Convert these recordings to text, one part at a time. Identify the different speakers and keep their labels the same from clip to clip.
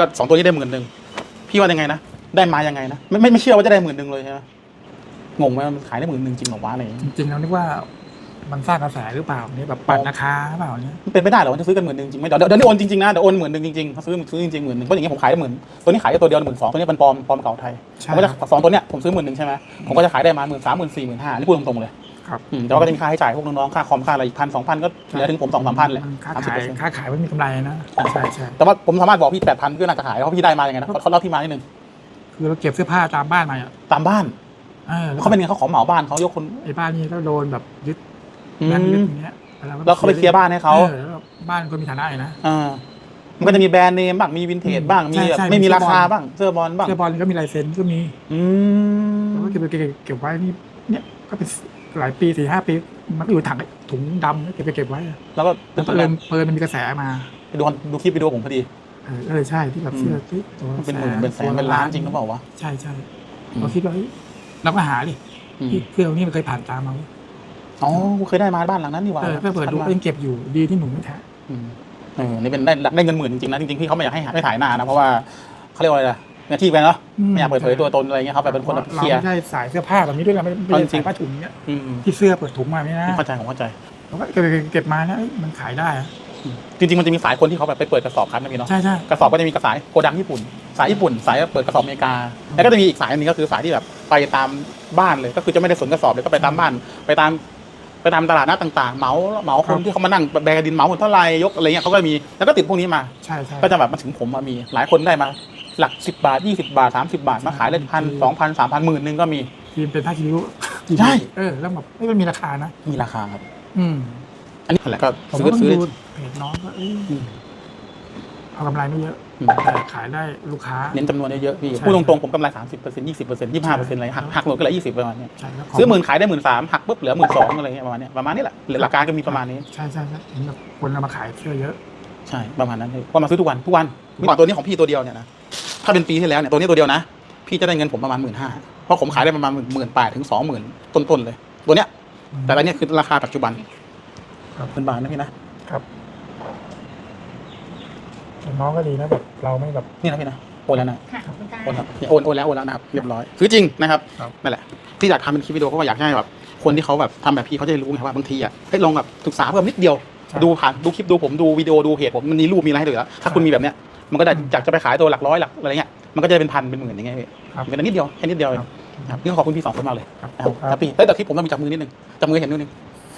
Speaker 1: ก็สองตัวนี้ได้หมื่นหนึ่งพี่ว่ายังไงนะได้มายังไงนะไม่ไม่ไม่เชื่อว่าจะได้หมื่นหนึ่งเลยใช่ไหมงงไหมมันขายได้หมื่นหนึ่งจริงเหรอวะอะไรอย่างเงี้ย
Speaker 2: จริงๆแล้วนึกว่ามันสร้างกระแสหรือเปล่าเนี่ยแบบปั่นราคาหรือเปล่าเนี่ย
Speaker 1: มันเป็นไม่ได้เหรอว่าจะซื้อกันหมื่นหนึ่งจริงไหมเดี๋ยวเดี๋ยวเดี๋ยวนี่โอนจริงๆนะเดี๋ยวโอนหมื่นหนึ่งจริงๆเขาซื้อซื้อจริงๆหมื่นหนึ่งเพราะอย่างเงี้ยผมขายได้หมื่นตัวนี้ขายได้ตัวเดียวหมื่นสองตัวนี้เป็นปลอมปลอมเก่าไทยผมก็จะสองตัวเนี้ยผมซื้อหมื่นหนึ่งใช่ไหมผมก็จะขายได้มาหมื่นสามหมื่นสี่หมื่นห้านี่พูดตรงๆเลย
Speaker 2: ครับ
Speaker 1: อืมแต่ว่าก็จะมีค่าใช้จ่ายพวกน้องๆค่าคอมค่าอะไรอีกพันสองพันก็เหลือถึงผมสองสามพันเลย
Speaker 2: มันค้า
Speaker 1: สามสิบ
Speaker 2: ขาย
Speaker 1: เปอร์เซ็นต์
Speaker 2: ค้าขายไม่มีกำไรนะใช่ใช่
Speaker 1: แต่ว่าผมสามารถบอกพี่แปดพันก็น่าจะขายเพราะพี่ได้มายังไงนะเขาเขาเล่าที่มานิดนึง
Speaker 2: คือเราเก็บเสื้อผ้าตามบ้านมาอะ
Speaker 1: ตามบ้าน
Speaker 2: เออแล้ว
Speaker 1: เขาเป็นไงเขาขอเหมาบ้านเขายกคน
Speaker 2: ไอ้บ้านนี้ก็โดนแบบยึด
Speaker 1: อื
Speaker 2: แบงค์ยึด
Speaker 1: ม
Speaker 2: อย่างเงี้ย
Speaker 1: แล้วเขาไปเคลียร์บ้านให้เขา
Speaker 2: ออแล้วบ้านคนมีฐานะอยู่นะ
Speaker 1: อ่ามันก็จะมีแบรนด์เนมบ้างมีวินเทจบ้างมี
Speaker 2: ใช่
Speaker 1: แบบ
Speaker 2: ใช่
Speaker 1: ไม่มี
Speaker 2: มีเสื้
Speaker 1: รา
Speaker 2: อบอล
Speaker 1: คาบ้างเสื้อบอลบ้าง
Speaker 2: เสื้อบอลก็มีลายเซ็นก็มี
Speaker 1: อืม
Speaker 2: แล้วก็เก็บเก็บเก็บเก็บไว้นี่เนี่ยก็เป็น หลายปีสี่ห้าปี มันก็อยู่ถังถุงดำเก็บเก็บไว้อะ
Speaker 1: แล้วก็
Speaker 2: แล้วเปิดเปิดมันมีกระแสมา
Speaker 1: ไปดูดูคลิปวิดีโอผมพอดี
Speaker 2: เออเออใช่ที่แบบเสื้อที่ตัว
Speaker 1: มันเป็นหมื่นเป็นแสนเป็นล้านจริงหรือเปล่าวะ
Speaker 2: ใช่ใช่
Speaker 1: อืม
Speaker 2: เราคิดว่าเฮ้ยเราก็หาดิ
Speaker 1: อืม
Speaker 2: ที่เพื่อนนี่มันเคยผ่านตามมาเว้ย
Speaker 1: อ๋อกูเคยได้มาบ้านหลังนั้นนี่หว่า
Speaker 2: เออไปเปิดดูก็ยังเก็บอยู่ดีที่หนูไม่แท้
Speaker 1: อืมเออนี่เป็นได้ได้เงินหมื่นจริงๆนะจริงๆพี่เขาไม่อยากให้หาไม่ถ่ายหน้านะเพราะว่าเขาเรียกว่าอะไร นะหน้าที่ไปเนาะไม่อยากเปิดเผยตัวตนอะไรเงี้ยเขาแบบเป็นคนแบบ
Speaker 2: เรา
Speaker 1: เคลียร์
Speaker 2: ไม่ใช่สายเสื้อผ้าแบบนี้ด้วยเราไม่ไม่
Speaker 1: เอาจริ
Speaker 2: ใช่
Speaker 1: ง
Speaker 2: สายผ้าถุงเนี้ย
Speaker 1: อืม
Speaker 2: ที่เสื้อเปิดถุงมาไม่นะ
Speaker 1: เข้าใจผมเข้าใจ
Speaker 2: เราก็เก็บเก็บเก็บมานะเอ้ยมันขายได้อะ
Speaker 1: จริงๆมันจะมีสายคนที่เขาแบบไปเปิดกระสอบคันนะพี่เนาะ
Speaker 2: ใช่ใช่
Speaker 1: กระสอบก็จะมีกระสายโกดังญี่ปุ่น สายญี่ปุ่น สายเปิดกระสอบอเมริกา แล้วก็จะมีอีกสายหนึงก็คือสายที่แบบไปตามบ้านเลย ก็คือจะไม่ได้สนกระสอบเลยก็ไปตามบ้าน ไปตาม ไปตามตลาดนัดต่างๆเหมาเหมาคนที่เขามานั่งแบกดินเหมาหมดเท่าไหรยกอะไรเงี้ยเขาก็มีแล้วก็ติดพวกนี้มา
Speaker 2: ใช่ใช่
Speaker 1: ก็จะแบบมาถึงผมมามีหลายคนได้มา หลักสิบาทยี่สิบาทสามสิบาทมาขายได้พันสองพันสามพันหมื่นหนึงก็มี
Speaker 2: ทีมเป็นผ้าคิริ้ว
Speaker 1: ใช่
Speaker 2: เออแล้วแบบเอ้ยมันมีราคานะ
Speaker 1: มีราคาครับ
Speaker 2: อืม
Speaker 1: อันนี้แหละก็
Speaker 2: ผม
Speaker 1: ซื้อ
Speaker 2: ก็ต้อง
Speaker 1: ซื้อ
Speaker 2: ดูเพจน้องก็เอ้ย
Speaker 1: อืม
Speaker 2: เอากำไรไม่เยอะ
Speaker 1: อืม
Speaker 2: แต่ขายได้ลูกค้า
Speaker 1: เน้นจำนวนเยอะๆพี่
Speaker 2: ใช่
Speaker 1: พูดตรงๆ ผมกำไรสามสิบเปอร์เซ็นต์ยี่สิบเปอร์เซ็นต์ยี่สิบห้าเปอร์เซ็นต์อะไรหักหักหมดก็เหลือยี่สิบประมาณเนี้ย
Speaker 2: ใช่แล้วขง
Speaker 1: ซื้อหมื่นขายได้หมื่นสามหักปุ๊บเหลือหมื่นสองอะไรเงี้ยประมาณเนี้ยประมาณนี้แหละเหลือหลักการก็มีประมาณนี้
Speaker 2: ใช่ใช่ใช่เห็นแบบคนเอามาขายเสื้อเยอะ
Speaker 1: ใช่ประมาณนั้นเลยว่ามาซื้อทุกวันทุกวันเมื่อก่อนตัวนี้ของพี่ตัวเดียวเนี่ยนะ ถ้าเป็นปีที่แล้วเนี่ยตัวนี้ตัวเดียวนะ พี่จะได้เงินผมประมาณหมื่นห้าเพราะผมขายได้ประมาณหมื่นแปดถึงสองหมื่นต้นๆเลย ตัวเนี้ย แต่อันเนี้ยคือราคาปัจจุบัน
Speaker 2: ครับ
Speaker 1: เป็นบาทนะพี่นะครับ
Speaker 2: แต่น้องก็ดีนะแบบเราไม่แบบ
Speaker 1: นี่นะพี่นะโอนแล้วนะ
Speaker 3: ค่ะขอบคุณค่ะ
Speaker 1: โอนแล้วเนี่ยโอนโอนแล้วโอนแล้วนะครับเรียบร้อยซื้อจริงนะครับ
Speaker 2: ครับ
Speaker 1: นั่นแหละที่อยากทำเป็นคลิปวิดีโอเพราะว่าอยากให้แบบคนที่เขาแบบทำแบบพี่เขาจะได้รู้ไงว่าบางทีอะให้ลองแบบศึกษาเพิ่มนิดเดียวดูผ่านดูคลิปดูผมดูวิดีโอดูเพจผมมันมีรูปมีอะไรให้ดูอยู่แล้วถ้าคุณมีแบบเนี้ย มันก็ได้อยากจะไปขายตัวหลักร้อยหลักอะไรเงี้ยมันก็จะเป็นพันเป็นหมื่นอย่างเงี้ยพี่
Speaker 2: ครับ
Speaker 1: เป็นอันนิดเดียวแค่นิดเดียวเอง
Speaker 2: ครับ
Speaker 1: ครับนี่ก็ขอบคุณพี่สองคนมากเลย
Speaker 2: ครับ
Speaker 1: นะครับ
Speaker 2: ครับ
Speaker 1: ครับพี่เฮ้ยแต่คลิปผมต้องมีจับมือนิดนึงจับมือเห็นนิดนึง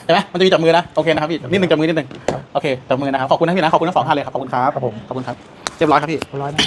Speaker 1: เห็นไหมมันจะมีจับมือนะโอเคนะครับพี่นิดนึงจับมือนิดนึง
Speaker 2: ครับ
Speaker 1: โอเคจับมือนะครับขอบคุณนะพี่นะขอบคุณทั้งสองท่านเลยครับขอบคุณครับ
Speaker 2: ครับผม
Speaker 1: ขอบคุณครับเรียบร้อยครับพี่
Speaker 2: ร้อยนะ